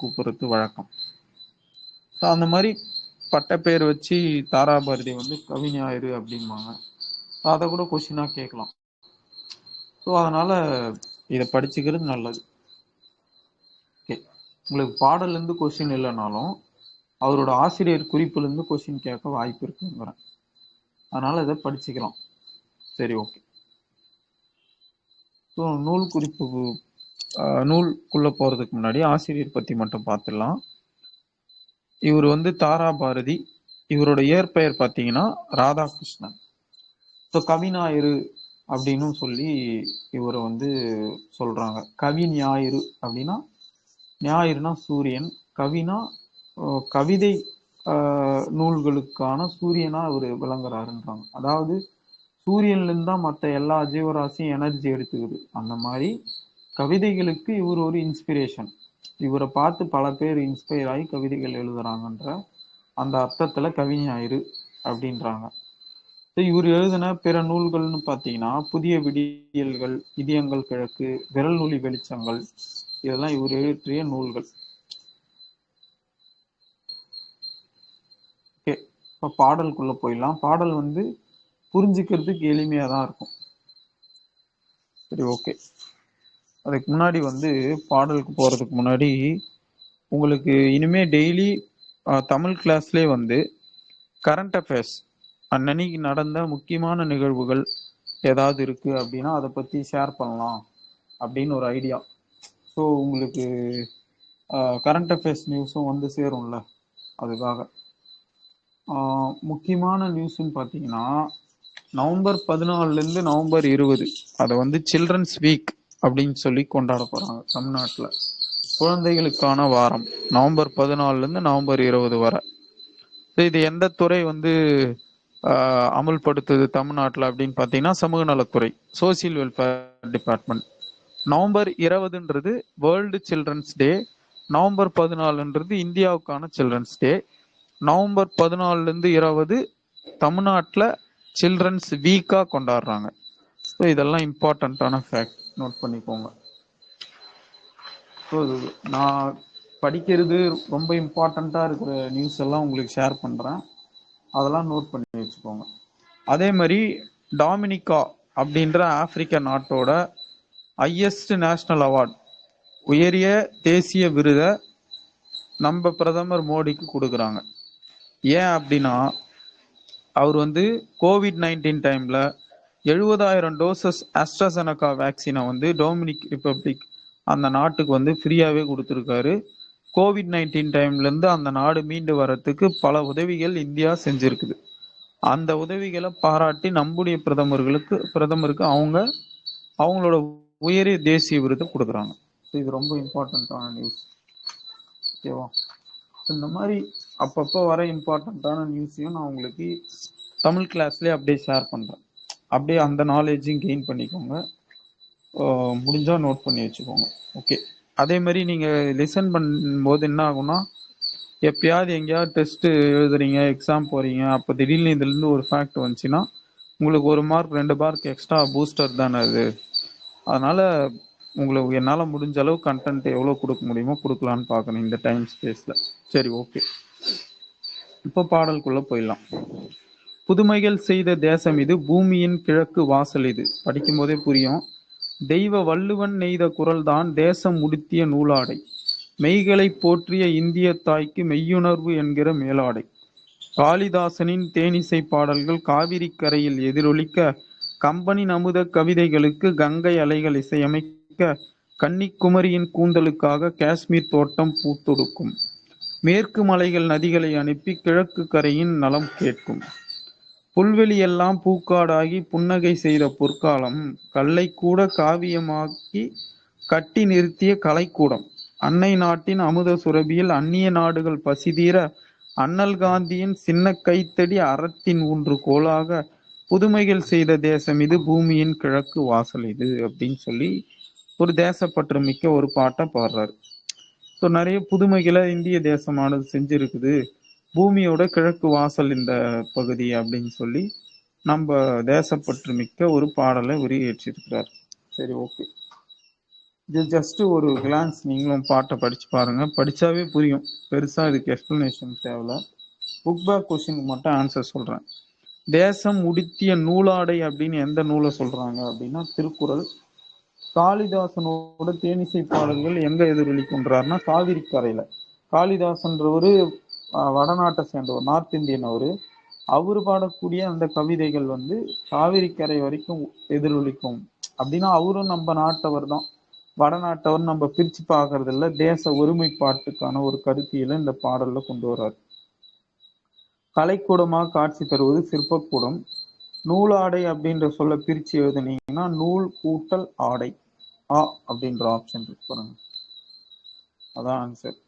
கூப்பிடுறது வழக்கம். ஸோ அந்த மாதிரி பட்டப்பெயர் வச்சு தாராபாரதி வந்து கவிஞாயிறு அப்படிம்பாங்க. அதை கூட கொஷினாக கேட்கலாம். ஸோ அதனால இதை படிச்சுக்கிறது நல்லது. ஓகே உங்களுக்கு பாடல்லேருந்து கொஷின் இல்லைனாலும் அவரோட ஆசிரியர் குறிப்புலேருந்து கொஷின் கேட்க வாய்ப்பு இருக்குங்கிறேன் அதனால இதை படிச்சுக்கலாம். சரி ஓகே ஸோ நூல் குறிப்பு நூல்குள்ளே போகிறதுக்கு போறதுக்கு முன்னாடி ஆசிரியர் பற்றி மட்டும் பார்த்துடலாம் இவர் வந்து தாரா பாரதி இவரோட இயற்பெயர் பார்த்தீங்கன்னா ராதாகிருஷ்ணன். ஸோ கவிஞாயிறு அப்படின்னு சொல்லி இவரை வந்து சொல்றாங்க. கவி ஞாயிறு அப்படின்னா ஞாயிறுனா சூரியன். கவினா கவிதை ஆஹ், நூல்களுக்கான சூரியனா அவர் விளங்குறாருன்றாங்க. அதாவது சூரியன்ல இருந்து தான் மற்ற எல்லா ஜீவராசியும் எனர்ஜி எடுத்துக்குது. அந்த மாதிரி கவிதைகளுக்கு இவர் ஒரு இன்ஸ்பிரேஷன் இவரை பார்த்து பல பேர் இன்ஸ்பயர் ஆகி கவிதைகள் எழுதுறாங்கன்ற அந்த அர்த்தத்தில் கவிஞாயிறு அப்படின்றாங்க. இவர் எழுதின பிற நூல்கள்னு பார்த்தீங்கன்னா புதிய விடியல்கள் இதயங்கள் கிழக்கு விரல் நூலி வெளிச்சங்கள் இதெல்லாம் இவர் எழுதிய நூல்கள். ஓகே இப்போ பாடலுக்குள்ள போயிடலாம். பாடல் வந்து புரிஞ்சுக்கிறதுக்கு எளிமையாக தான் இருக்கும். சரி ஓகே அதுக்கு முன்னாடி வந்து பாடலுக்கு போகிறதுக்கு முன்னாடி உங்களுக்கு இனிமே டெய்லி தமிழ் கிளாஸ்லேயே வந்து கரண்ட் அஃபேர்ஸ் அன்னன்னைக்கு நடந்த முக்கியமான நிகழ்வுகள் ஏதாவது இருக்குது அப்படின்னா அதை பற்றி ஷேர் பண்ணலாம் அப்படின்னு ஒரு ஐடியா ஸோ உங்களுக்கு கரண்ட் அஃபேர்ஸ் நியூஸும் வந்து சேரும்ல அதுக்காக. முக்கியமான நியூஸ்ன்னு பார்த்தீங்கன்னா நவம்பர் பதினாலுலேருந்து நவம்பர் இருபது அதை வந்து சில்ட்ரன்ஸ் வீக் அப்படின்னு சொல்லி கொண்டாட போகிறாங்க தமிழ்நாட்டில். குழந்தைகளுக்கான வாரம் நவம்பர் பதினாலுலேருந்து நவம்பர் இருபது வரை. இது எந்த துறை வந்து அமல்படுத்துது தமிழ்நாட்டில் அப்படின்னு பார்த்தீங்கன்னா சமூக நலத்துறை சோசியல் வெல்ஃபேர் டிபார்ட்மெண்ட் நவம்பர் இருபதுன்றது வேர்ல்டு சில்ட்ரன்ஸ் டே நவம்பர் பதினாலுன்றது இந்தியாவுக்கான சில்ட்ரன்ஸ் டே நவம்பர் பதினாலுலேருந்து இருபது தமிழ்நாட்டில் சில்ட்ரன்ஸ் வீக்காக கொண்டாடுறாங்க. ஸோ இதெல்லாம் இம்பார்ட்டண்ட்டான ஃபேக்ட் நோட் பண்ணிக்கோங்க. ஸோ நான் படிக்கிறது ரொம்ப இம்பார்ட்டண்ட்டாக இருக்கிற நியூஸ் எல்லாம் உங்களுக்கு ஷேர் பண்ணுறேன் அதெல்லாம் நோட் பண்ணி வச்சுக்கோங்க. அதே மாதிரி டாமினிகா அப்படின்ற ஆப்பிரிக்க நாட்டோட ஹையஸ்ட் நேஷ்னல் அவார்ட் உயரிய தேசிய விருதை நம்ம பிரதமர் மோடிக்கு கொடுக்குறாங்க. ஏன் அப்படின்னா அவர் வந்து கோவிட் நைன்டீன் டைமில் எழுபதாயிரம் டோசஸ் அஸ்ட்ராசெனகா வேக்சினை வந்து டொமினிக் ரிப்பப்ளிக் அந்த நாட்டுக்கு வந்து ஃப்ரீயாகவே கொடுத்துருக்காரு. கோவிட் நைன்டீன் டைம்லேருந்து அந்த நாடு மீண்டு வரத்துக்கு பல உதவிகள் இந்தியா செஞ்சுருக்குது. அந்த உதவிகளை பாராட்டி நம்முடைய பிரதமர்களுக்கு பிரதமருக்கு அவங்க அவங்களோட உயரிய தேசிய விருதை கொடுக்குறாங்க. இது ரொம்ப இம்பார்ட்டண்ட்டான நியூஸ் ஓகேவா இந்த மாதிரி அப்பப்போ வர இம்பார்ட்டண்ட்டான நியூஸையும் நான் உங்களுக்கு தமிழ் கிளாஸ்லேயே அப்படியே ஷேர் பண்ணுறேன் அப்படியே அந்த நாலேஜையும் கெயின் பண்ணிக்கோங்க. முடிஞ்சால் நோட் பண்ணி வச்சுக்கோங்க. ஓகே அதே மாதிரி நீங்கள் லிசன் பண்ணும்போது என்ன ஆகும்னா எப்பயாவது எங்கேயாவது டெஸ்ட்டு எழுதுறீங்க எக்ஸாம் போகிறீங்க அப்போ திடீர்னு இதுலேருந்து ஒரு ஃபேக்ட் வந்துச்சுன்னா உங்களுக்கு ஒரு மார்க் ரெண்டு மார்க் எக்ஸ்ட்ரா பூஸ்டர் தானே அது. அதனால் உங்களுக்கு என்னால் முடிஞ்ச அளவு கண்டென்ட் எவ்வளோ கொடுக்க முடியுமோ கொடுக்கலான்னு பார்க்கணும் இந்த டைம் ஸ்பேஸில் சரி ஓகே இப்போ பாடலுக்குள்ளே போயிடலாம். புதுமைகள் செய்த தேசம் இது பூமியின் கிழக்கு வாசல் இது. படிக்கும் போதே புரியும். தெய்வ வள்ளுவன் நெய்த குரல்தான் தேசம் உடுத்திய நூலாடை. மெய்களை போற்றிய இந்திய தாய்க்கு மெய்யுணர்வு என்கிற மேலாடை. காளிதாசனின் தேனிசை பாடல்கள் காவிரி கரையில் எதிரொலிக்க கம்பனின் அமுத கவிதைகளுக்கு கங்கை அலைகள் இசையமைக்க கன்னிக்குமரியின் கூந்தலுக்காக காஷ்மீர் தோட்டம் பூத்தொடுக்கும். மேற்கு மலைகள் நதிகளை அனுப்பி கிழக்கு கரையின் நலம் கேட்கும். புல்வெளியெல்லாம் பூக்காடாகி புன்னகை செய்த பொற்காலம் கல்லை கூட காவியமாக்கி கட்டி நிறுத்திய கலைக்கூடம். அன்னை நாட்டின் அமுத சுரபியில் அந்நிய நாடுகள் பசிதீர அண்ணல் காந்தியின் சின்ன கைத்தடி அறத்தின் ஒன்று கோலாக புதுமைகள் செய்த தேசம் இது பூமியின் கிழக்கு வாசல் இது அப்படின்னு சொல்லி ஒரு தேசப்பற்று மிக்க ஒரு பாட்டை பாடுறாரு. ஸோ நிறைய புதுமைகளை இந்திய தேசமானது செஞ்சிருக்குது. பூமியோட கிழக்கு வாசல் இந்த பகுதி அப்படின்னு சொல்லி நம்ம தேசப்பற்று மிக்க ஒரு பாடலை உரியேற்றிருக்கிறார் சரி ஓகே. இது ஜஸ்ட் ஒரு கிளான்ஸ் நீங்களும் பாட்டை படிச்சு பாருங்க. படிச்சாவே புரியும். பெருசா இதுக்கு எக்ஸ்பிளனேஷன் தேவையில்ல. புக் பேக் கொஸ்டினுக்கு மட்டும் ஆன்சர் சொல்றேன். தேசம் உடுத்திய நூலாடை அப்படின்னு எந்த நூலை சொல்றாங்க அப்படின்னா திருக்குறள். காளிதாசனோட தேனிசை பாடல்கள் எங்க எதிரொலிக்கின்றார்னா காவிரி கரையில காளிதாசன்றவர் வடநாட்டை சேர்ந்தவர் நார்த் இந்தியன் அவரு. அவரு பாடக்கூடிய அந்த கவிதைகள் வந்து காவிரி கரை வரைக்கும் எதிரொலிக்கும். அப்படின்னா அவரும் நம்ம நாட்டவர் தான். வடநாட்டவர் நம்ம பிரிச்சு பார்க்கறது இல்ல தேச ஒருமைப்பாட்டுக்கான ஒரு கருத்தியில இந்த பாடல்ல கொண்டு வர்றாரு. கலைக்கூடமாக காட்சி தருவது சிற்பக்கூடம். நூலாடை அப்படின்ற சொல்ல பிரிச்சு எழுதுனீங்கன்னா நூல் கூட்டல் ஆடை. ஆ அப்படின்ற ஆப்ஷன் இருக்கு பாருங்க. அதான் ஆன்சர்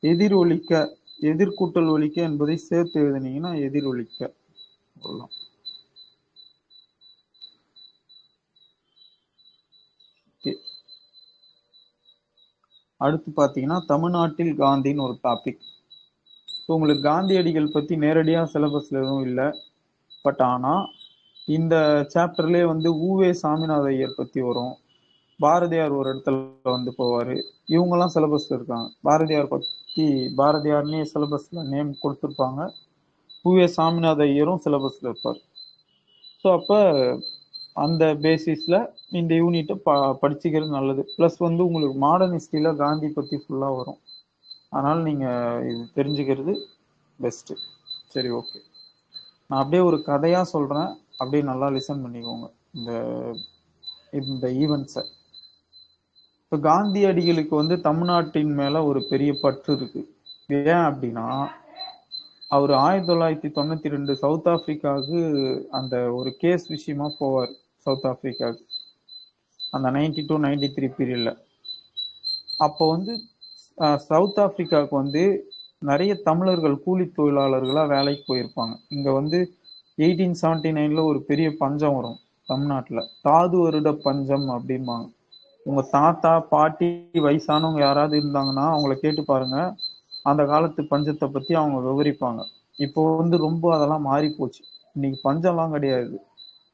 எதிரொலிக்க எதிர்கூட்டல் ஒலிக்க என்பதை சேர்த்து எழுதினீங்கன்னா எதிர் ஒழிக்க. சொல்லலாம் அடுத்து பார்த்தீங்கன்னா தமிழ்நாட்டில் காந்தின்னு ஒரு டாபிக் ஸோ உங்களுக்கு காந்தியடிகள் பற்றி நேரடியாக சிலபஸில் எதுவும் இல்லை. பட் ஆனால் இந்த சாப்டர்லேயே வந்து ஊவே சாமிநாத ஐயர் பற்றி வரும். பாரதியார் ஒரு இடத்துல வந்து போவார். இவங்கெல்லாம் சிலபஸில் இருக்காங்க. பாரதியார் பற்றி பாரதியார்னே சிலபஸில் நேம் கொடுத்துருப்பாங்க. பூவே சாமிநாத ஐயரும் சிலபஸில் இருப்பார். ஸோ அப்போ அந்த பேசிஸில் இந்த யூனிட்டை ப படிச்சுக்கிறது நல்லது. ப்ளஸ் வந்து உங்களுக்கு மாடர்ன் ஹிஸ்ட்ரியில் காந்தி பற்றி ஃபுல்லாக வரும். அதனால் நீங்கள் இது தெரிஞ்சுக்கிறது பெஸ்ட்டு சரி ஓகே நான் அப்படியே ஒரு கதையாக சொல்கிறேன் அப்படியே நல்லா லிசன் பண்ணிக்கோங்க. இந்த இந்த ஈவெண்ட்ஸை இப்போ காந்தியடிகளுக்கு வந்து தமிழ்நாட்டின் மேல ஒரு பெரிய பற்று இருக்கு. ஏன் அப்படின்னா அவர் ஆயிரத்தி தொள்ளாயிரத்தி தொண்ணூத்தி ரெண்டு சவுத் ஆப்பிரிக்காவுக்கு அந்த ஒரு கேஸ் விஷயமா போவார் சவுத் ஆப்பிரிக்காவுக்கு. அந்த நைன்டி டூ நைன்டி த்ரீ பீரியட்ல அப்போ வந்து அஹ், சவுத் ஆப்பிரிக்காவுக்கு வந்து நிறைய தமிழர்கள் கூலி தொழிலாளர்களாக வேலைக்கு போயிருப்பாங்க. இங்கே வந்து எயிட்டீன் செவன்டி நைனில் ஒரு பெரிய பஞ்சம் வரும் தமிழ்நாட்டில். தாது வருட பஞ்சம் அப்படிம்பாங்க. உங்கள் தாத்தா பாட்டி வயசானவங்க யாராவது இருந்தாங்கன்னா அவங்கள கேட்டு பாருங்க. அந்த காலத்து பஞ்சத்தை பற்றி அவங்க விவரிப்பாங்க. இப்போ வந்து ரொம்ப அதெல்லாம் மாறி போச்சு இன்னைக்கு பஞ்சம்லாம் கிடையாது.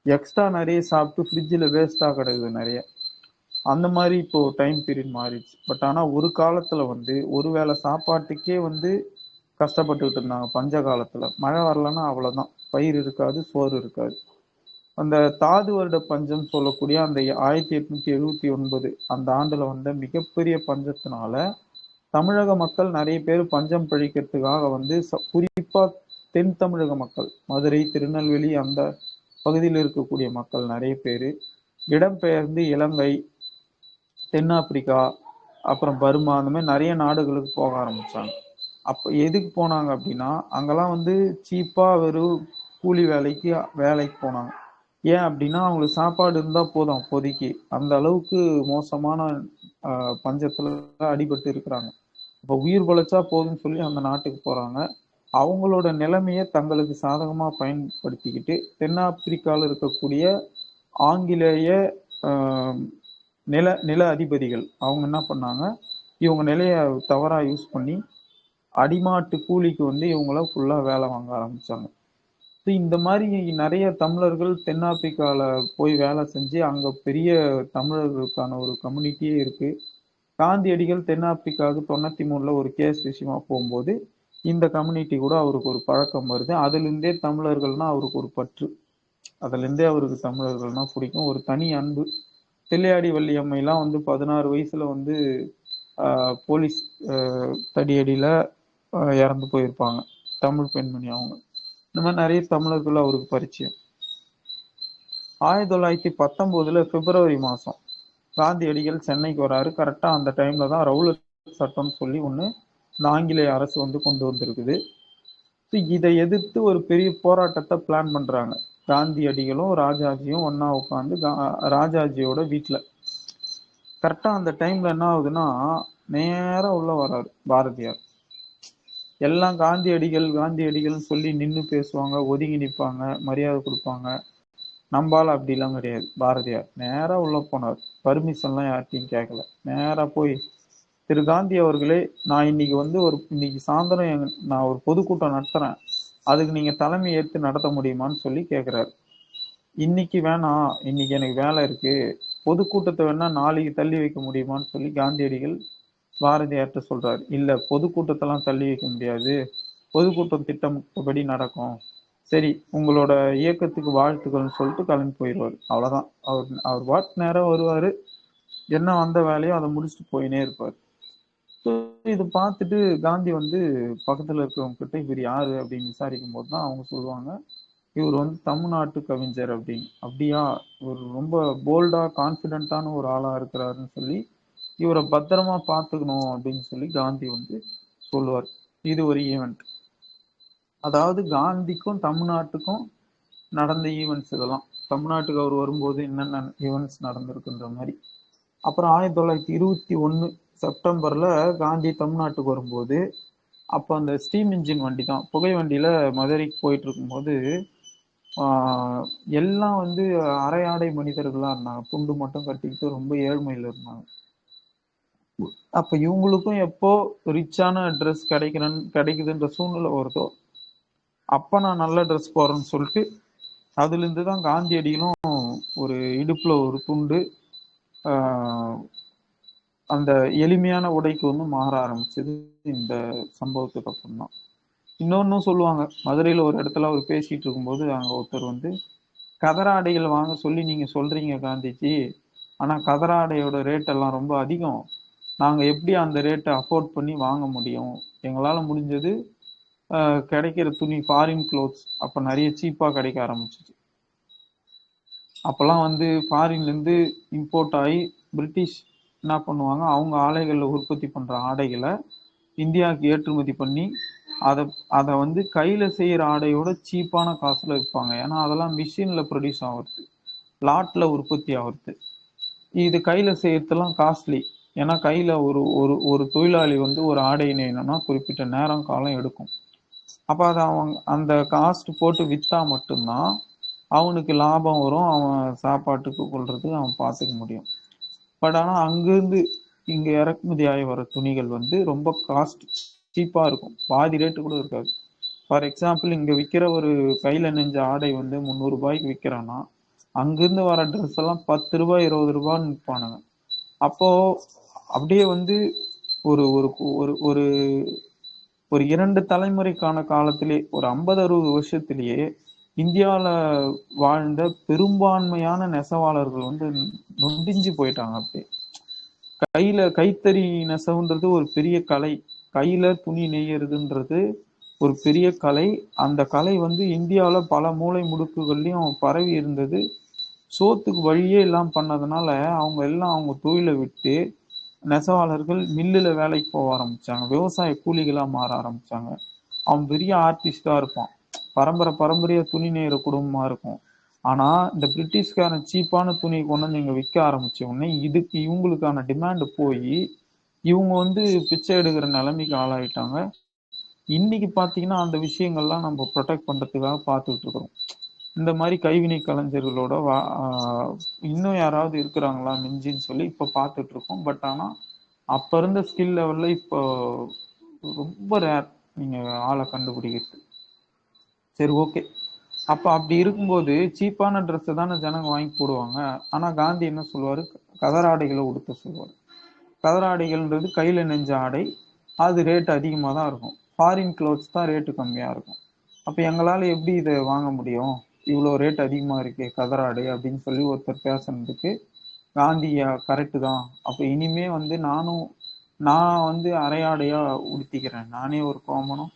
எக்ஸ்ட்ரா நிறைய சாப்பிட்டு ஃப்ரிட்ஜில் வேஸ்ட்டாக கிடக்குது நிறைய. அந்த மாதிரி இப்போ டைம் பீரியட் மாறிடுச்சு. பட் ஆனால் ஒரு காலத்தில் வந்து ஒரு வேளை சாப்பாட்டுக்கே வந்து கஷ்டப்பட்டுக்கிட்டு இருந்தாங்க பஞ்ச காலத்தில். மழை வரலன்னா அவ்வளோதான் பயிர் இருக்காது சோறு இருக்காது. அந்த தாது வருட பஞ்சம் சொல்லக்கூடிய அந்த ஆயிரத்தி எட்நூத்தி எழுபத்தி ஒன்பது அந்த ஆண்டுல வந்த மிகப்பெரிய பஞ்சத்தினால தமிழக மக்கள் நிறைய பேர் பஞ்சம் பழிக்கிறதுக்காக வந்து ச- குறிப்பா தென் தமிழக மக்கள் மதுரை திருநெல்வேலி அந்த பகுதியில் இருக்கக்கூடிய மக்கள் நிறைய பேர் இடம்பெயர்ந்து இலங்கை தென்னாப்பிரிக்கா அப்புறம் பர்மா அந்த மாதிரி நிறைய நாடுகளுக்கு போக ஆரம்பிச்சாங்க. அப்போ எதுக்கு போனாங்க அப்படின்னா அங்கெல்லாம் வந்து சீப்பா வெறும் கூலி வேலைக்கு வேலைக்கு போனாங்க. ஏன் அப்படின்னா அவங்களுக்கு சாப்பாடு இருந்தா போதும் அப்போதைக்கு அந்த அளவுக்கு மோசமான பஞ்சத்தில் பஞ்சத்துல அடிபட்டு இருக்கிறாங்க. இப்போ உயிர் பொழைச்சா போதும்னு சொல்லி அந்த நாட்டுக்கு போறாங்க. அவங்களோட நிலைமையை தங்களுக்கு சாதகமா பயன்படுத்திக்கிட்டு தென்னாப்பிரிக்காவில் இருக்கக்கூடிய ஆங்கிலேய நில நில அதிபதிகள் அவங்க என்ன பண்ணாங்க? இவங்க நிலையை தவறாக யூஸ் பண்ணி அடிமாட்டு கூலிக்கு வந்து இவங்கள ஃபுல்லாக வேலை வாங்க ஆரம்பித்தாங்க ஸோ இந்த மாதிரி நிறைய தமிழர்கள் தென்னாப்பிரிக்காவில் போய் வேலை செஞ்சு அங்கே பெரிய தமிழர்களுக்கான ஒரு கம்யூனிட்டியே இருக்குது காந்தியடிகள் தென்னாப்பிரிக்காவுக்கு தொண்ணூற்றி மூணில் ஒரு கேஸ் விஷயமா போகும்போது இந்த கம்யூனிட்டி கூட அவருக்கு ஒரு பழக்கம் வருது. அதுலேருந்தே தமிழர்கள்னால் தமிழர்கள்னா அவருக்கு ஒரு பற்று. அதுலேருந்தே அவருக்கு தமிழர்கள்னா பிடிக்கும். ஒரு தனி அன்பு. தில்லையாடி வள்ளியம்மைலாம் வந்து பதினாறு வயசில் வந்து போலீஸ் தடியடியில் இறந்து போயிருப்பாங்க. தமிழ் பெண்மணி அவங்க. இந்த மாதிரி நிறைய தமிழர்கள் அவருக்கு பரிச்சயம். ஆயிரத்தி தொள்ளாயிரத்தி பத்தொன்பதுல பிப்ரவரி மாதம் காந்தியடிகள் சென்னைக்கு வராரு. கரெக்டாக அந்த டைம்ல தான் ரவுலட் சட்டம்னு சொல்லி ஒன்று இந்த ஆங்கிலேய அரசு வந்து கொண்டு வந்திருக்குது. இதை எதிர்த்து ஒரு பெரிய போராட்டத்தை பிளான் பண்ணுறாங்க காந்தியடிகளும் ராஜாஜியும் ஒன்றா உட்காந்து ராஜாஜியோட வீட்டில் கரெக்டாக அந்த டைம்ல என்ன ஆகுதுன்னா நேராக உள்ள வராரு பாரதியார். எல்லாம் காந்தியடிகள் காந்தியடிகள்னு சொல்லி நின்று பேசுவாங்க ஒதுங்கி நிற்பாங்க மரியாதை கொடுப்பாங்க. நம்பால் அப்படிலாம் கிடையாது. பாரதியார் நேராக உள்ள போனார். பர்மிஷன்லாம் யார்ட்டையும் கேட்கல நேராக போய் திரு காந்தி அவர்களே நான் இன்னைக்கு வந்து ஒரு இன்னைக்கு சாயந்தரம் எங் நான் ஒரு பொதுக்கூட்டம் நடத்துறேன். அதுக்கு நீங்கள் தலைமை ஏற்று நடத்த முடியுமான்னு சொல்லி கேட்குறாரு இன்னைக்கு வேணாம் இன்னைக்கு எனக்கு வேலை இருக்கு. பொதுக்கூட்டத்தை வேணா நாளைக்கு தள்ளி வைக்க முடியுமான்னு சொல்லி காந்தியடிகள் பாரதியார்கிட்ட சொல்றாரு இல்ல பொதுக்கூட்டத்தெல்லாம் தள்ளி வைக்க முடியாது. பொதுக்கூட்டம் திட்டமிட்டபடி நடக்கும். சரி உங்களோட இயக்கத்துக்கு வாழ்த்துக்கள்னு சொல்லிட்டு கிளம்பி போயிடுவார். அவ்வளோதான் அவர் அவர் வாட் நேரம் வருவார். என்ன வந்த வேலையோ அதை முடிச்சுட்டு போயினே இருப்பார். ஸோ பார்த்துட்டு காந்தி வந்து பக்கத்தில் இருக்கிறவங்க கிட்ட இவர் யாரு? அப்படின்னு விசாரிக்கும் போது தான் அவங்க சொல்லுவாங்க இவர் வந்து தமிழ்நாட்டு கவிஞர் அப்படின்னு. அப்படியா இவர் ரொம்ப போல்டாக கான்ஃபிடென்ட்டான ஒரு ஆளாக இருக்கிறாருன்னு சொல்லி இவரை பத்திரமா பார்த்துக்கணும் அப்படின்னு சொல்லி காந்தி வந்து சொல்லுவார். இது ஒரு ஈவெண்ட் அதாவது காந்திக்கும் தமிழ்நாட்டுக்கும் நடந்த ஈவெண்ட்ஸ் இதெல்லாம். தமிழ்நாட்டுக்கு அவர் வரும்போது என்னென்ன ஈவெண்ட்ஸ் நடந்திருக்குன்ற மாதிரி. அப்புறம் ஆயிரத்தி தொள்ளாயிரத்தி இருபத்தி ஒன்று செப்டம்பரில் காந்தி தமிழ்நாட்டுக்கு வரும்போது அப்போ அந்த ஸ்டீம் இன்ஜின் வண்டி தான். புகை வண்டியில் மதுரைக்கு போயிட்டு இருக்கும்போது எல்லாம் வந்து அரையாடை மனிதர்களாக இருந்தாங்க. துண்டு மட்டும் கட்டிக்கிட்டு ரொம்ப ஏழ்மையில் இருந்தாங்க. அப்ப இவங்களுக்கும் எப்போ ரிச்சான ட்ரெஸ் கிடைக்கிறேன் கிடைக்குதுன்ற சூழ்நிலை வருதோ அப்ப நான் நல்ல ட்ரெஸ் போடுறேன்னு சொல்லிட்டு அதுல இருந்து தான் காந்தியடிகளும் ஒரு இடுப்புல ஒரு துண்டு அந்த எளிமையான உடைக்கு வந்து மாற ஆரம்பிச்சது இந்த சம்பவத்துக்கு அப்புறம் தான். இன்னொன்னும் சொல்லுவாங்க மதுரையில ஒரு இடத்துல அவர் பேசிட்டு இருக்கும்போது அங்க ஒருத்தர் வந்து கதராடைகள் வாங்க சொல்லி நீங்க சொல்றீங்க காந்திஜி ஆனா கதராடையோட ரேட் எல்லாம் ரொம்ப அதிகம். நாங்கள் எப்படி அந்த ரேட்டை அஃபோர்ட் பண்ணி வாங்க முடியும்? எங்களால் முடிஞ்சது கிடைக்கிற துணி ஃபாரின் க்ளோத்ஸ் அப்போ நிறைய சீப்பாக கிடைக்க ஆரம்பிச்சிச்சு. அப்போல்லாம் வந்து ஃபாரின்லேருந்து இம்போர்ட் ஆகி பிரிட்டிஷ் என்ன பண்ணுவாங்க? அவங்க ஆலைகளில் உற்பத்தி பண்ணுற ஆடைகளை இந்தியாவுக்கு ஏற்றுமதி பண்ணி அதை அதை வந்து கையில் செய்கிற ஆடையோட சீப்பான காசில் விற்பாங்க ஏன்னா அதெல்லாம் மிஷினில் ப்ரொடியூஸ் ஆகுறது. லாட்டில் உற்பத்தி ஆகுறது. இது கையில் செய்யறதெல்லாம் காஸ்ட்லி ஏன்னா கையில ஒரு ஒரு ஒரு தொழிலாளி வந்து ஒரு ஆடை நெய்யணும்னா குறிப்பிட்ட நேரம் காலம் எடுக்கும். அப்ப அதை அவன் அந்த காஸ்ட் போட்டு வித்தா மட்டும்தான் அவனுக்கு லாபம் வரும் அவன் சாப்பாட்டுக்கு கொள்றது அவன் பார்த்துக்க முடியும். பட் ஆனால் அங்கேருந்து இங்கே இறக்குமதி ஆகி வர துணிகள் வந்து ரொம்ப காஸ்ட் சீப்பாக இருக்கும். பாதி ரேட்டு கூட இருக்காது. ஃபார் எக்ஸாம்பிள் இங்கே விற்கிற ஒரு கையில் நெஞ்ச ஆடை வந்து முந்நூறுபாய்க்கு விற்கிறான்னா அங்கேருந்து வர ட்ரெஸ் எல்லாம் பத்து ரூபாய் இருபது ரூபான்னு விற்பானுங்க அப்போது அப்படியே வந்து ஒரு ஒரு ஒரு ஒரு ஒரு இரண்டு தலைமுறைக்கான காலத்திலே ஒரு ஐம்பது அறுபது வருஷத்திலேயே இந்தியாவில் வாழ்ந்த பெரும்பான்மையான நெசவாளர்கள் வந்து நொண்டிஞ்சு போயிட்டாங்க அப்படியே. கையில கைத்தறி நெசவுன்றது ஒரு பெரிய கலை. கையில துணி நெய்யறதுன்றது ஒரு பெரிய கலை. அந்த கலை வந்து இந்தியாவில் பல மூலை முடுக்குகள்லையும் பரவி இருந்தது. சோத்துக்கு வழியே எல்லாம் பண்ணதுனால அவங்க எல்லாம் அவங்க தொழிலை விட்டு நெசவாளர்கள் மில்லில் வேலைக்கு போக ஆரம்பிச்சாங்க. விவசாய கூலிகளாக மாற ஆரம்பிச்சாங்க. அவன் பெரிய ஆர்டிஸ்டாக இருப்பான். பரம்பரை பரம்பரையாக துணி நெய்கிற குடும்பமாக இருக்கும். ஆனால் இந்த பிரிட்டிஷ்காரன் சீப்பான துணியை கொண்டு வந்து விற்க ஆரம்பிச்ச உடனே இதுக்கு இவங்களுக்கான டிமாண்டு போய் இவங்க வந்து பிச்சை எடுக்கிற நிலைமைக்கு ஆளாயிட்டாங்க. இன்னைக்கு பார்த்தீங்கன்னா அந்த விஷயங்கள்லாம் நம்ம ப்ரொடெக்ட் பண்ணுறதுக்காக பார்த்துக்கிட்டு இருக்கிறோம். இந்த மாதிரி கைவினை கலைஞர்களோட வா இன்னும் யாராவது இருக்கிறாங்களா மிஞ்சின்னு சொல்லி இப்போ பார்த்துட்டு இருக்கோம் பட் ஆனால் அப்போ இருந்த ஸ்கில் லெவலில் இப்போ ரொம்ப ரேர் நீங்கள் ஆளை கண்டுபிடிக்கிறது. சரி ஓகே அப்போ அப்படி இருக்கும்போது சீப்பான ட்ரெஸ்ஸை தானே ஜனங்க வாங்கி போடுவாங்க. ஆனால் காந்தி என்ன சொல்லுவார்? கதராடைகளை உடுத்த சொல்லுவார். கதராடைகள்ன்றது கையில் நெஞ்ச ஆடை. அது ரேட் அதிகமாக தான் இருக்கும். ஃபாரின் க்ளோத்ஸ் தான் ரேட்டு கம்மியாக இருக்கும். அப்போ எங்களால் எப்படி இதை வாங்க முடியும்? இவ்வளோ ரேட் அதிகமா இருக்கே கதராடு அப்படின்னு சொல்லி ஒருத்தர் பேசுனதுக்கு காந்தியா கரெக்டு தான். அப்போ இனிமே வந்து நானும் நான் வந்து அரையாடையாக உடுத்திக்கிறேன். நானே ஒரு கோமனும்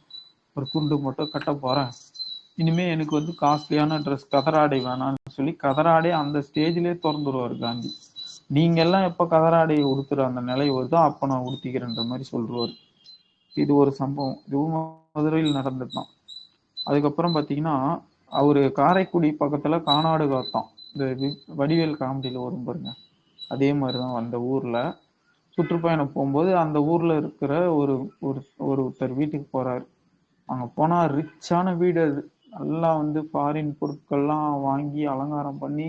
ஒரு துண்டு மட்டும் கட்ட போறேன். இனிமே எனக்கு வந்து காஸ்ட்லியான ட்ரெஸ் கதராடை வேணாம்னு சொல்லி கதராடை அந்த ஸ்டேஜ்லயே திறந்துருவாரு காந்தி. நீங்கெல்லாம் எப்போ கதராடையை உடுத்துற அந்த நிலை வருதோ அப்போ நான் உடுத்திக்கிறேன்ற மாதிரி சொல்லுவார். இது ஒரு சம்பவம். இதுவும் மதுரையில் நடந்துட்டான் அதுக்கப்புறம் பார்த்தீங்கன்னா அவர் காரைக்குடி பக்கத்தில் காணாடு காத்தான் இந்த வடிவேல் காமெடியில் வரும் பாருங்க. அதே மாதிரி தான் அந்த ஊரில். சுற்றுப்பயணம் போகும்போது அந்த ஊரில் இருக்கிற ஒரு ஒரு ஒருத்தர் வீட்டுக்கு போகிறார் அங்கே போனால் ரிச்சான வீடு அது. நல்லா வந்து ஃபாரின் பொருட்கள்லாம் வாங்கி அலங்காரம் பண்ணி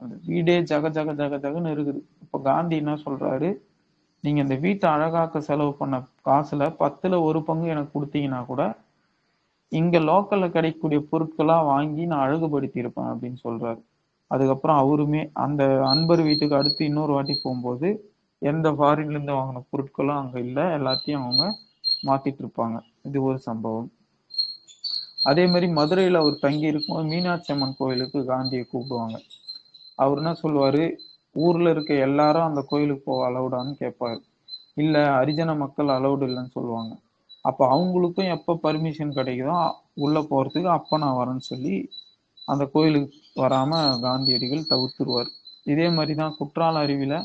அந்த வீடே ஜக ஜக ஜக ஜகன்னு இருக்குது. இப்போ காந்தி என்ன சொல்கிறாரு நீங்கள் இந்த வீட்டை அழகாக்க செலவு பண்ண காசில் பத்தில் ஒரு பங்கு எனக்கு கொடுத்தீங்கன்னா கூட இங்க லோக்கல்ல கிடைக்கக்கூடிய பொருட்களா வாங்கி நான் அழகுபடுத்தி இருப்பேன் அப்படின்னு சொல்றாரு. அதுக்கப்புறம் அவருமே அந்த அன்பர் வீட்டுக்கு அடுத்து இன்னொரு வாட்டி போகும்போது எந்த ஃபாரின்ல இருந்து வாங்கின பொருட்களும் அங்க இல்ல எல்லாத்தையும் அவங்க மாத்திட்டு இருப்பாங்க இது ஒரு சம்பவம். அதே மாதிரி மதுரையில அவர் தங்கி இருக்கும்போது மீனாட்சி அம்மன் கோயிலுக்கு காந்தியை கூப்பிடுவாங்க. அவர் என்ன சொல்லுவாரு? ஊர்ல இருக்க எல்லாரும் அந்த கோயிலுக்கு போக அலௌடான்னு கேட்பாரு. இல்ல ஹரிஜன மக்கள் அலௌடு இல்லைன்னு சொல்லுவாங்க. அப்போ அவங்களுக்கும் எப்போ பர்மிஷன் கிடைக்குதோ உள்ளே போகிறதுக்கு அப்போ நான் வரேன்னு சொல்லி அந்த கோயிலுக்கு வராமல் காந்தியடிகள் தவிர்த்துருவார். இதே மாதிரி தான் குற்றால அருவியில்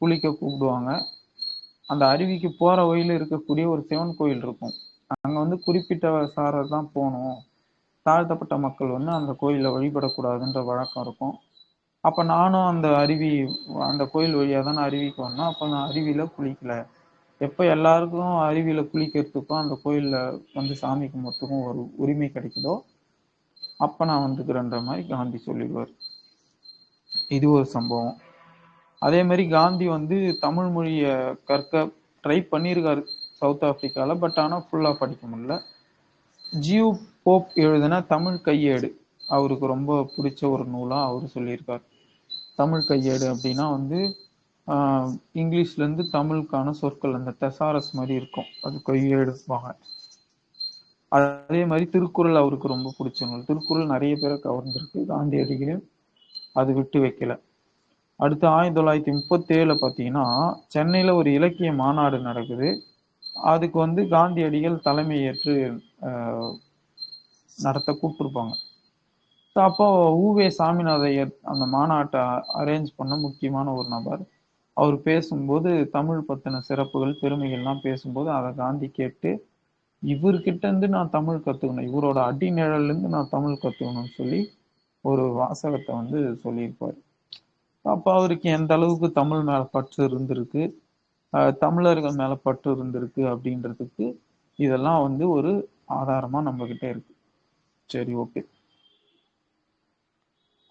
குளிக்க கூப்பிடுவாங்க. அந்த அருவிக்கு போகிற வழியில் இருக்கக்கூடிய ஒரு சிவன் கோயில் இருக்கும். அங்கே வந்து குறிப்பிட்ட சாரர் தான் போகணும். தாழ்த்தப்பட்ட மக்கள் வந்து அந்த கோயிலில் வழிபடக்கூடாதுன்ற வழக்கம் இருக்கும். அப்போ நானும் அந்த அருவி அந்த கோயில் வழியாக தான் அருவிக்கு வரணும் அப்போ நான் அருவியில் குளிக்கலை. எப்ப எல்லாருக்கும் அருவியில குளிக்கிறதுக்கும் அந்த கோயில்ல வந்து சாமி கும்பிட்றதுக்கும் ஒரு உரிமை கிடைக்குதோ அப்ப நான் வந்துக்கிறேன்ற மாதிரி காந்தி சொல்லிடுவார். இது ஒரு சம்பவம். அதே மாதிரி காந்தி வந்து தமிழ் மொழியை கற்க ட்ரை பண்ணியிருக்காரு சவுத் ஆப்பிரிக்கால பட் ஆனா ஃபுல்லா படிக்க முடியல. ஜியூ போப் எழுதின தமிழ் கையேடு அவருக்கு ரொம்ப பிடிச்ச ஒரு நூலா அவர் சொல்லியிருக்கார். தமிழ் கையேடு அப்படின்னா வந்து ஆஹ் இங்கிலீஷ்ல இருந்து தமிழுக்கான சொற்கள் அந்த தெசாரஸ் மாதிரி இருக்கும். அது கையெழுப்பாங்க அதே மாதிரி திருக்குறள் அவருக்கு ரொம்ப பிடிச்ச நூல் திருக்குறள் நிறைய பேரை கவர்ந்திருக்கு. காந்தியடிகளையும் அது விட்டு வைக்கல. அடுத்து ஆயிரத்தி தொள்ளாயிரத்தி முப்பத்தி ஏழுல சென்னையில் சென்னையில ஒரு இலக்கிய மாநாடு நடக்குது. அதுக்கு வந்து காந்தியடிகள் தலைமை ஏற்று நடத்த கூப்பிட்டுருப்பாங்க. அப்போ ஊவே சாமிநாதையர் அந்த மாநாட்டை அரேஞ்ச் பண்ண முக்கியமான ஒரு நபர். அவர் பேசும்போது தமிழ் பத்தின சிறப்புகள் பெருமைகள்லாம் பேசும்போது அதை காந்தி கேட்டு இவர்கிட்ட இருந்து நான் தமிழ் கத்துக்கணும் இவரோட அடி இருந்து நான் தமிழ் கத்துக்கணும்னு சொல்லி ஒரு வாசகத்தை வந்து சொல்லியிருப்பார். அப்ப அவருக்கு எந்த அளவுக்கு தமிழ் மேல பற்று இருந்திருக்கு தமிழர்கள் மேல பற்று இருந்திருக்கு அப்படின்றதுக்கு இதெல்லாம் வந்து ஒரு ஆதாரமா நம்ம கிட்ட இருக்கு. சரி ஓகே.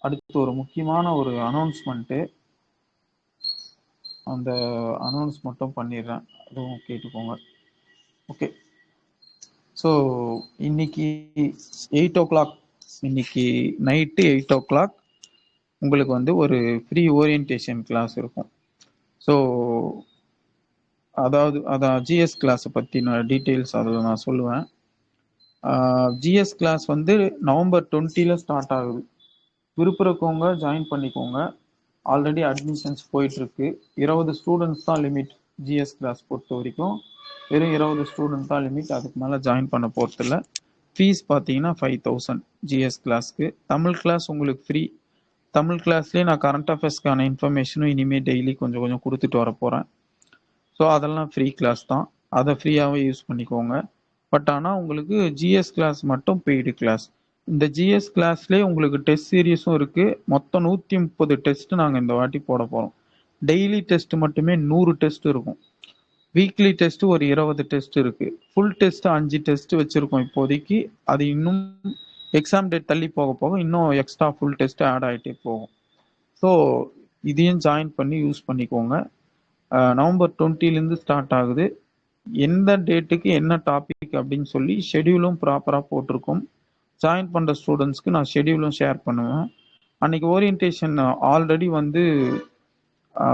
அடுத்து ஒரு முக்கியமான ஒரு அனௌன்ஸ்மெண்ட்டு. அந்த அனௌன்ஸ் மட்டும் பண்ணிடுறேன். அதுவும் கேட்டுக்கோங்க. ஓகே ஸோ இன்னைக்கு எயிட் ஓ கிளாக் இன்னைக்கு நைட்டு எயிட் ஓ கிளாக் உங்களுக்கு வந்து ஒரு ஃப்ரீ ஓரியன்டேஷன் கிளாஸ் இருக்கும். ஸோ அதாவது அதான் ஜிஎஸ் கிளாஸை பற்றி நான் டீட்டெயில்ஸ் அதில் நான் சொல்லுவேன். ஜிஎஸ் கிளாஸ் வந்து நவம்பர் டுவெண்ட்டியில் ஸ்டார்ட் ஆகுது. விருப்பம் இருக்கவங்க ஜாயின் பண்ணிக்கோங்க. ஆல்ரெடி அட்மிஷன்ஸ் போயிட்டுருக்கு. இருபது ஸ்டூடெண்ட்ஸ் தான் லிமிட் ஜிஎஸ் கிளாஸ் பொறுத்த வரைக்கும். வெறும் இருபது ஸ்டூடெண்ட் தான் லிமிட் அதுக்கு மேலே ஜாயின் பண்ண போகிறதில்ல ஃபீஸ் பார்த்தீங்கன்னா ஃபைவ் தௌசண்ட் ஜிஎஸ் கிளாஸ்க்கு தமிழ் கிளாஸ் உங்களுக்கு ஃப்ரீ தமிழ் கிளாஸ்லேயே நான் கரண்ட் அஃபேர்ஸ்க்கான இன்ஃபர்மேஷனும் இனிமேல் டெய்லி கொஞ்சம் கொஞ்சம் கொடுத்துட்டு வர போகிறேன் ஸோ அதெல்லாம் ஃப்ரீ கிளாஸ் தான். அதை ஃப்ரீயாகவே யூஸ் பண்ணிக்கோங்க. பட் ஆனால் உங்களுக்கு ஜிஎஸ் கிளாஸ் மட்டும் பெய்டு கிளாஸ் இந்த ஜிஎஸ் கிளாஸ்லேயே உங்களுக்கு டெஸ்ட் சீரியஸும் இருக்குது மொத்தம் நூற்றி முப்பது டெஸ்ட் நாங்கள் இந்த வாட்டி போட போகிறோம் டெய்லி டெஸ்ட் மட்டுமே நூறு டெஸ்ட் இருக்கும். வீக்லி டெஸ்ட் ஒரு இருபது டெஸ்ட் இருக்குது ஃபுல் டெஸ்ட் அஞ்சு டெஸ்ட் வச்சுருக்கோம் இப்போதைக்கு. அது இன்னும் எக்ஸாம் டேட் தள்ளி போக போக இன்னும் எக்ஸ்ட்ரா ஃபுல் டெஸ்ட் ஆட் ஆகிட்டே போகும். ஸோ இதையும் ஜாயின் பண்ணி யூஸ் பண்ணிக்கோங்க. நவம்பர் டுவெண்ட்டிலேருந்து ஸ்டார்ட் ஆகுது. எந்த டேட்டுக்கு என்ன டாபிக் அப்படின்னு சொல்லி ஷெடியூலும் ப்ராப்பராக போட்டிருக்கோம். ஜாயின் பண்ணுற ஸ்டூடெண்ட்ஸ்க்கு நான் ஷெடியூலும் ஷேர் பண்ணுவேன். அன்றைக்கி ஓரியன்டேஷன் ஆல்ரெடி வந்து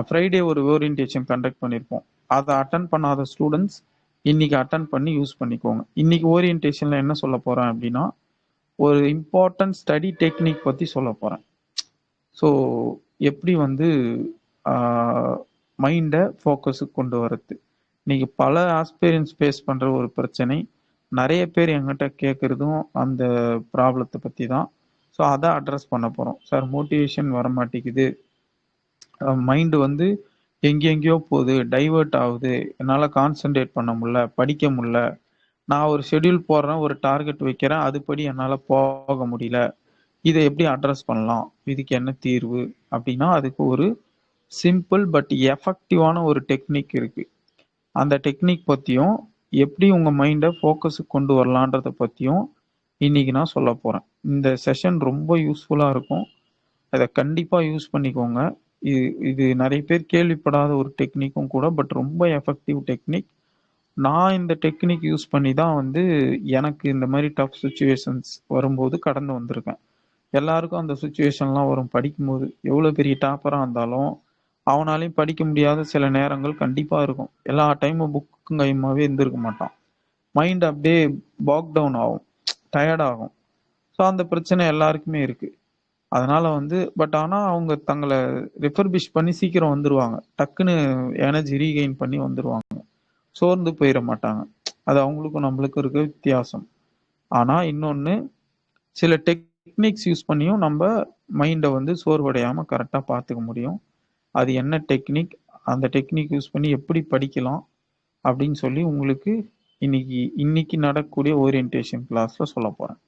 ஃப்ரைடே ஒரு ஓரியன்டேஷன் கண்டக்ட் பண்ணியிருப்போம் அதை அட்டன் பண்ணாத ஸ்டூடெண்ட்ஸ் இன்றைக்கி அட்டன் பண்ணி யூஸ் பண்ணிக்கோங்க. இன்றைக்கி ஓரியன்டேஷனில் என்ன சொல்ல போகிறேன் அப்படின்னா ஒரு இம்பார்ட்டன்ட் ஸ்டடி டெக்னிக் பற்றி சொல்ல போகிறேன் ஸோ எப்படி வந்து மைண்டை ஃபோக்கஸுக்கு கொண்டு வரது. இன்றைக்கி பல ஆஸ்பீரியன்ஸ் ஃபேஸ் பண்ணுற ஒரு பிரச்சனை. நிறைய பேர் என்கிட்ட கேட்குறதும் அந்த ப்ராப்ளத்தை பற்றி தான். ஸோ அதை அட்ரஸ் பண்ண போகிறோம் சார் மோட்டிவேஷன் வர மாட்டேங்குது மைண்டு வந்து எங்கெங்கேயோ போகுது. டைவர்ட் ஆகுது. என்னால் கான்சென்ட்ரேட் பண்ண முடில படிக்க முடில நான் ஒரு ஷெட்யூல் போடுறேன் ஒரு டார்கெட் வைக்கிறேன். அதுபடி என்னால் போக முடியல. இதை எப்படி அட்ரஸ் பண்ணலாம்? இதுக்கு என்ன தீர்வு? அப்படின்னா அதுக்கு ஒரு சிம்பிள் பட் எஃபெக்டிவான ஒரு டெக்னிக் இருக்குது அந்த டெக்னிக் பற்றியும் எப்படி உங்கள் மைண்டை ஃபோக்கஸுக்கு கொண்டு வரலான்றத பற்றியும் இன்னைக்கு நான் சொல்ல போகிறேன் இந்த செஷன் ரொம்ப யூஸ்ஃபுல்லாக இருக்கும். அதை கண்டிப்பாக யூஸ் பண்ணிக்கோங்க. இது இது நிறைய பேர் கேள்விப்படாத ஒரு டெக்னிக்கும் கூட பட் ரொம்ப எஃபெக்டிவ் டெக்னிக் நான் இந்த டெக்னிக் யூஸ் பண்ணி தான் வந்து எனக்கு இந்த மாதிரி டஃப் சுச்சுவேஷன்ஸ் வரும்போது கடந்து வந்திருக்கேன். எல்லாருக்கும் அந்த சுச்சுவேஷன்லாம் வரும். படிக்கும்போது எவ்வளோ பெரிய டாப்பராக இருந்தாலும் அவனாலையும் படிக்க முடியாத சில நேரங்கள் கண்டிப்பாக இருக்கும். எல்லா டைமும் புக் கையுமாவே இருந்திருக்க மாட்டான். மைண்ட் அப்படியே பாக் டவுன் ஆகும். டயர்ட் ஆகும். ஸோ அந்த பிரச்சனை எல்லாருக்குமே இருக்கு. அதனால வந்து பட் ஆனால் அவங்க தங்களை ரிஃபர்பிஷ் பண்ணி சீக்கிரம் வந்துருவாங்க. டக்குன்னு எனர்ஜி ரீகெயின் பண்ணி வந்துருவாங்க. சோர்ந்து போயிட மாட்டாங்க. அது அவங்களுக்கும் நம்மளுக்கும் இருக்க வித்தியாசம். ஆனால் இன்னொன்று சில டெக்னிக்ஸ் யூஸ் பண்ணியும் நம்ம மைண்டை வந்து சோர்வடையாமல் கரெக்டாக பார்த்துக்க முடியும். அது என்ன டெக்னிக் அந்த டெக்னிக் யூஸ் பண்ணி எப்படி படிக்கலாம்? அப்படின்னு சொல்லி உங்களுக்கு இன்னைக்கு இன்னைக்கு நடக்கக்கூடிய ஓரியன்டேஷன் கிளாஸில் சொல்ல போகிறேன்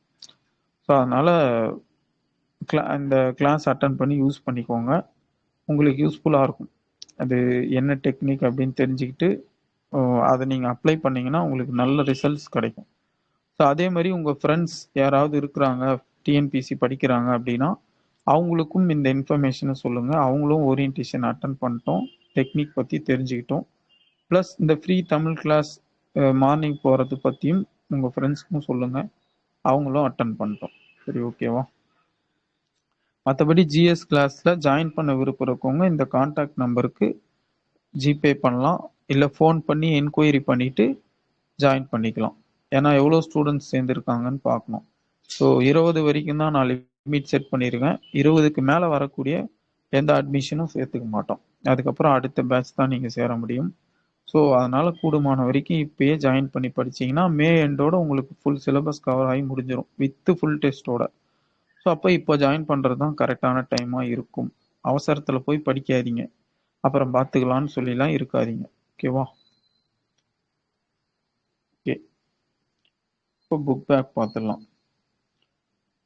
ஸோ அதனால் கிளா இந்த கிளாஸ் அட்டன் பண்ணி யூஸ் பண்ணிக்கோங்க. உங்களுக்கு யூஸ்ஃபுல்லாக இருக்கும். அது என்ன டெக்னிக் அப்படின்னு தெரிஞ்சுக்கிட்டு அதை நீங்கள் அப்ளை பண்ணிங்கன்னா உங்களுக்கு நல்ல ரிசல்ட்ஸ் கிடைக்கும். ஸோ அதே மாதிரி உங்கள் ஃப்ரெண்ட்ஸ் யாராவது இருக்கிறாங்க டிஎன்பிசி படிக்கிறாங்க அப்படின்னா அவங்களுக்கும் இந்த இன்ஃபர்மேஷனை சொல்லுங்கள் அவங்களும் ஓரியன்டேஷன் அட்டன் பண்ணிட்டோம். டெக்னிக் பற்றி தெரிஞ்சுக்கிட்டோம். ப்ளஸ் இந்த ஃப்ரீ தமிழ் கிளாஸ் மார்னிங் போகிறது பற்றியும் உங்கள் ஃப்ரெண்ட்ஸ்க்கும் சொல்லுங்கள் அவங்களும் அட்டன் பண்ணிட்டோம் சரி ஓகேவா மற்றபடி ஜிஎஸ் கிளாஸில் ஜாயின் பண்ண விருப்பம் இருக்கவங்க இந்த காண்டாக்ட் நம்பருக்கு ஜிபே பண்ணலாம். இல்லை ஃபோன் பண்ணி என்கொயரி பண்ணிவிட்டு ஜாயின் பண்ணிக்கலாம். ஏன்னா எவ்வளோ ஸ்டூடெண்ட்ஸ் சேர்ந்துருக்காங்கன்னு பார்க்கணும். ஸோ இருபது வரைக்கும் தான் நான் லிமிட் செட் பண்ணியிருக்கேன் இருபதுக்கு மேலே வரக்கூடிய எந்த அட்மிஷனும் சேர்த்துக்க மாட்டோம். அதுக்கப்புறம் அடுத்த பேட்ச் தான் நீங்கள் சேர முடியும். ஸோ அதனால் கூடுமான வரைக்கும் இப்போயே ஜாயின் பண்ணி படிச்சீங்கன்னா மே எண்டோட உங்களுக்கு ஃபுல் சிலபஸ் கவர் ஆகி முடிஞ்சிடும் வித்து ஃபுல் டெஸ்ட்டோட ஸோ அப்போ இப்போ ஜாயின் பண்ணுறது தான் கரெக்டான டைமாக இருக்கும். அவசரத்தில் போய் படிக்காதீங்க. அப்புறம் பார்த்துக்கலான்னு சொல்லிலாம் இருக்காதீங்க. ஓகேவா ஓகே இப்போ புக் பேக் பார்த்துடலாம்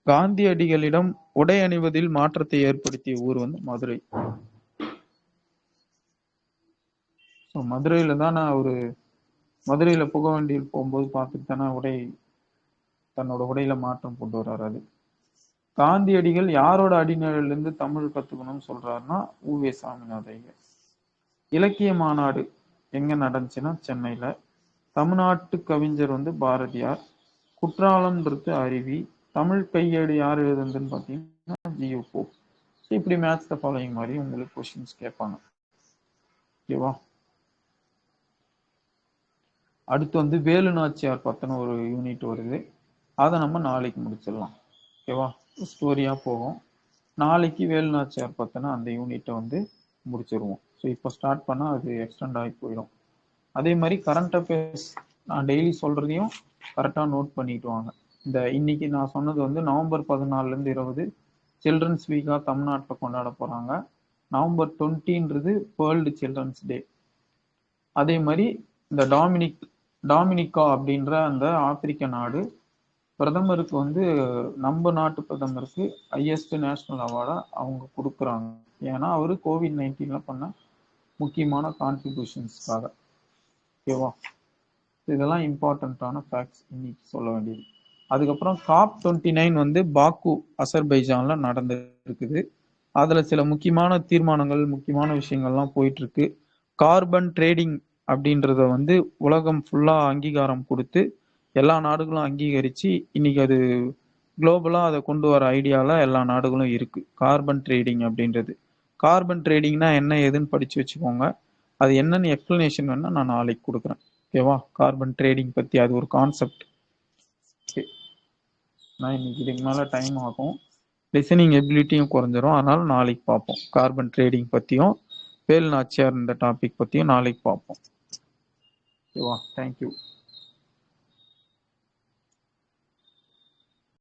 காந்தியடிகளிடம் உடை அணிவதில் மாற்றத்தை ஏற்படுத்திய ஊர் வந்து மதுரை. ஸோ மதுரையில தான் நான் ஒரு மதுரையில புக வண்டியில் போகும்போது பார்த்துட்டு தானே உடை தன்னோட உடையில மாற்றம் கொண்டு வர்றாரு அது. காந்தியடிகள் யாரோட அடிநிலையிலிருந்து தமிழ் கத்துக்கணும்னு சொல்றாருன்னா ஊவே சாமிநாத ஐயர். இலக்கிய மாநாடு எங்க நடந்துச்சுன்னா சென்னையில. தமிழ்நாட்டு கவிஞர் வந்து பாரதியார் குற்றாலம்ன்றது அருவி தமிழ் கையேடு யார் எழுதுனதுன்னு பார்த்தீங்கன்னா G U. Pope match the following மாதிரி உங்களுக்கு கொஷின்ஸ் கேட்பாங்க. ஓகேவா அடுத்து வந்து வேலு நாச்சியார் பத்தின ஒரு யூனிட் வருது. அதை நம்ம நாளைக்கு முடிச்சிடலாம். ஓகேவா ஸ்டோரியாக போகும். நாளைக்கு வேலு நாச்சியார் பத்தின அந்த யூனிட்டை வந்து முடிச்சிருவோம். ஸோ இப்போ ஸ்டார்ட் பண்ணால் அது எக்ஸ்டெண்ட் ஆகி போயிடும். அதே மாதிரி கரண்ட் அஃபேர்ஸ் நான் டெய்லி சொல்கிறதையும் கரெக்டாக நோட் பண்ணிட்டு வாங்க. இந்த இன்னைக்கு நான் சொன்னது வந்து நவம்பர் பதினாலுலேருந்து இருபது சில்ட்ரன்ஸ் வீக்காக தமிழ்நாட்டில் கொண்டாட போகிறாங்க நவம்பர் டுவெண்ட்டின்றது வேர்ல்டு சில்ட்ரன்ஸ் டே அதே மாதிரி இந்த டாமினிக் டாமினிகா அப்படின்ற அந்த ஆப்பிரிக்க நாடு பிரதமருக்கு வந்து நம்ம நாட்டு பிரதமருக்கு ஹையஸ்ட் நேஷனல் அவார்டை அவங்க கொடுக்குறாங்க. ஏன்னா அவர் கோவிட் நைன்டீனில் பண்ண முக்கியமான கான்ட்ரிபியூஷன்ஸ்க்காக ஓகேவா இதெல்லாம் இம்பார்ட்டண்ட்டான ஃபேக்ட்ஸ் இன்னைக்கு சொல்ல வேண்டியது. அதுக்கப்புறம் காப் டுவெண்ட்டி நைன் வந்து பாக்கு அசர்பைஜான்ல நடந்து இருக்குது சில முக்கியமான தீர்மானங்கள் முக்கியமான விஷயங்கள்லாம் போயிட்டு இருக்கு. கார்பன் ட்ரேடிங் அப்படின்றத வந்து உலகம் ஃபுல்லாக அங்கீகாரம் கொடுத்து எல்லா நாடுகளும் அங்கீகரித்து இன்னைக்கு அது குளோபலாக அதை கொண்டு வர ஐடியாவில் எல்லா நாடுகளும் இருக்குது கார்பன் ட்ரேடிங் அப்படின்றது. கார்பன் ட்ரேடிங்னா என்ன ஏதுன்னு படித்து வச்சுக்கோங்க. அது என்னென்னு எக்ஸ்ப்ளனேஷன் வேணால் நான் நாளைக்கு கொடுக்குறேன். ஓகேவா கார்பன் ட்ரேடிங் பற்றி அது ஒரு கான்செப்ட் ஓகே நான் இன்னைக்கு இதுக்கு மேலே டைம் ஆகும். லிசனிங் எபிலிட்டியும் குறைஞ்சிரும். அதனால் நாளைக்கு பார்ப்போம். கார்பன் ட்ரேடிங் பற்றியும் வேல் நாச்சியார் இந்த டாபிக் பற்றியும் நாளைக்கு பார்ப்போம். ஓகேவா தேங்க்யூ